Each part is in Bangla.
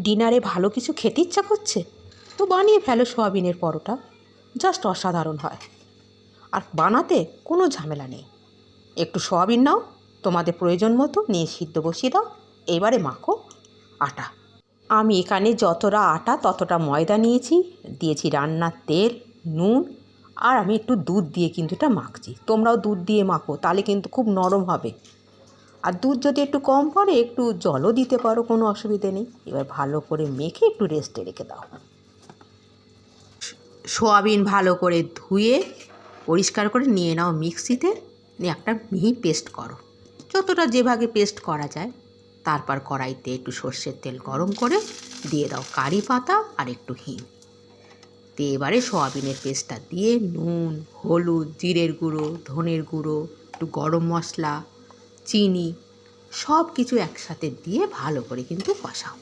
ডিনারে ভালো কিছু খেতে ইচ্ছা করছে? তো বানিয়ে ফেলো সোয়াবিনের পরোটা। জাস্ট অসাধারণ হয়। আর বানাতে কোনো ঝামেলা নেই। একটু সোয়াবিন নাও, তোমাদের প্রয়োজন মতো নিয়ে সিদ্ধ বসিয়ে দাও। এবারে মাখো আটা। আমি এখানে যতটা আটা, ততটা ময়দা নিয়েছি। দিয়েছি রান্নার তেল, নুন, আর আমি একটু দুধ দিয়ে কিন্তু এটা মাখছি। তোমরাও দুধ দিয়ে মাখো, তাহলে কিন্তু খুব নরম হবে। আর দুধ যদি একটু কম পড়ে, একটু জলও দিতে পারো, কোনো অসুবিধে নেই। এবার ভালো করে মেখে একটু রেস্টে রেখে দাও। সোয়াবিন ভালো করে ধুয়ে, পরিষ্কার করে নিয়ে নাও মিক্সিতে। নিয়ে একটা মিহি পেস্ট করো। যতটা যেভাবে পেস্ট করা যায়, তারপর কড়াইতে একটু সর্ষের তেল গরম করে দিয়ে দাও কারি পাতা আর একটু হিং। দিয়ে এবারে সোয়াবিনের পেস্টটা দিয়ে নুন, হলুদ, জিরের গুঁড়ো, ধনের গুঁড়ো, একটু গরম মশলা, চিনি সব কিছু একসাথে দিয়ে ভালো করে কিন্তু কষাও।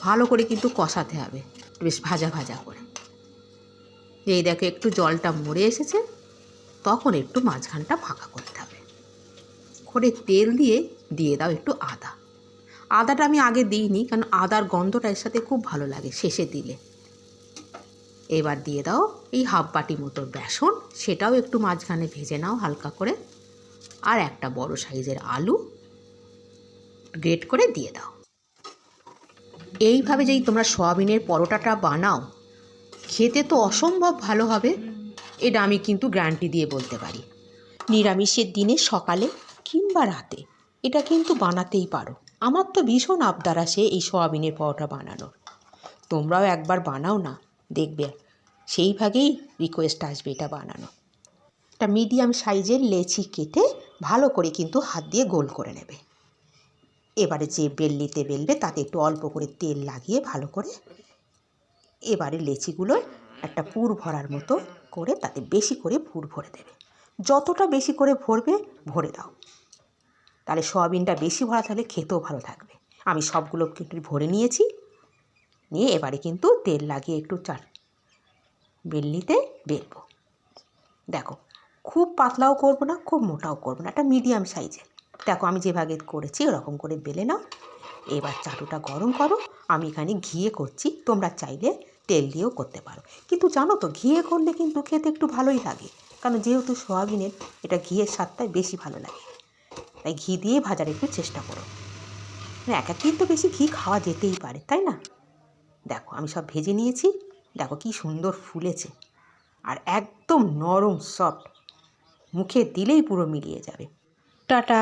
ভালো করে কিন্তু কষাতে হবে, বেশ ভাজা ভাজা করে। এই দেখো, একটু জলটা মরে এসেছে, তখন একটু মাঝখানটা ফাঁকা করতে হবে। করে তেল দিয়ে দিয়ে দাও একটু আদা। আদাটা আমি আগে দিইনি, কারণ আদার গন্ধটা এর সাথে খুব ভালো লাগে শেষে দিলে। এবার দিয়ে দাও এই হাফ বাটি মতো বেসন, সেটাও একটু মাঝখানে ভেজে নাও হালকা করে। আর একটা বড় সাইজের আলু গ্রেট করে দিয়ে দাও। এইভাবে যদি তোমরা সয়াবিনের পরোটাটা বানাও, খেতে তো অসম্ভব ভালো হবে, এটা আমি কিন্তু গ্যারান্টি দিয়ে বলতে পারি। নিরামিষের দিনে সকালে কিংবা রাতে এটা কিন্তু বানাতেই পারো। আমার তো ভীষণ আবদার আসে এই সয়াবিনের পরোটা বানানোর। তোমরাও একবার বানাও না, দেখবে সেই ভাগেই রিকোয়েস্ট আসবে এটা বানানো একটা মিডিয়াম সাইজের লেচি কেটে ভালো করে কিন্তু হাত দিয়ে গোল করে নেবে। এবারে যে বেললিতে বেলবে, তাতে একটু অল্প করে তেল লাগিয়ে ভালো করে এবারে লেচিগুলো একটা পুর ভরার মতো করে তাতে বেশি করে পুর ভরে দেবে। যতটা বেশি করে ভরবে, ভরে দাও। তাহলে সয়াবিনটা বেশি ভরা থাকলে খেতেও ভালো থাকবে। আমি সবগুলো কিন্তু ভরে নিয়েছি। নিয়ে এবারে কিন্তু তেল লাগিয়ে একটু চার বেলনিতে বেলবো। দেখো খুব পাতলাও করব না, খুব মোটাও করব না, একটা মিডিয়াম সাইজের দেখো আমি যেভাবে করেছি ওরকম করে বেলে নাও। এবার চাটুটা গরম করো, আমি এখানে ঘিয়ে করছি, তোমরা চাইলে তেল দিয়েও করতে পারো। কিন্তু জানো তো, ঘিয়ে করলে কিন্তু খেতে একটু ভালোই লাগে, কারণ যেহেতু সোয়াবিনের এটা ঘিয়ের স্বাদটাই বেশি ভালো লাগে। তাই ঘি দিয়ে ভাজার একটু চেষ্টা করো। এক একদিন তো বেশি ঘি খাওয়া যেতেই পারে, তাই না? দেখো আমি সব ভেজে নিয়েছি, দেখো কি সুন্দর ফুলেছে। আর একদম নরম সফট মুখে দিলেই পুরো মিলিয়ে যাবে। টাটা।